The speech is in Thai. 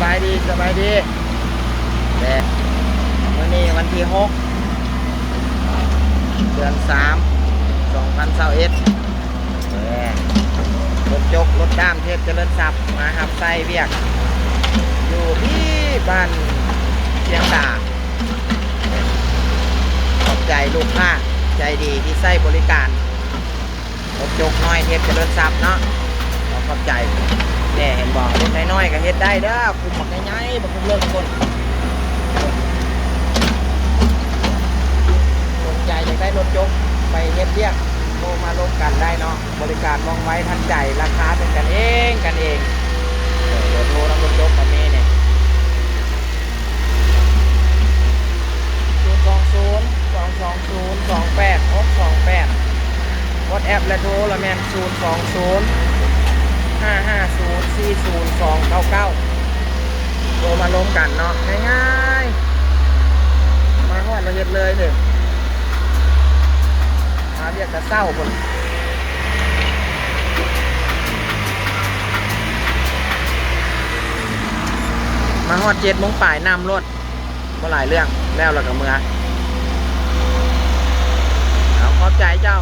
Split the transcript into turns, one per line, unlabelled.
บายดีสบายดีแต่วันนี้วันที่หกเดือนสามสองพันเเอ็ดรถจกรถด้ามเทพเจริญทรัพย์มาครับไส้เวียก อยู่ที่บ้านเชียงดาขอบใจลูกค้าใจดีที่ใส่บริการรถจกน้อยเทพเจริญทรัพย์เนาะขอบใจ น่เห็นบอกรถน้อยๆก็เฮ็ดได้เด้อคุมบักง่ายๆบักคุมเลิกคนสนใจอยากได้รถจกไปเฮ็ดเรียกโทรมาลงกันได้เนาะบริการว่องไว้ทันใจราคาเป็นกันเองกันเองรถโทรน้ำรถจกกับเมเนี่ยศูนย์สองศูนย์สองสองศูนย์สองแปดหกสองแปดวอทแอปและโทรละแมนศูนย์สองศูนย์ ห้าห้าศูนย์สี่ศูนย์สองเก้าเก้าโทรมาล้มกันเนาะง่ายๆ มาหอดเราเห็ดเลยเถอมาเรียกกระเศร้าคนมาหอดเจ็ดมงป่ายนำรถก็หลายเรื่องแล้วเรากับเมือเอาขอบใจเจ้า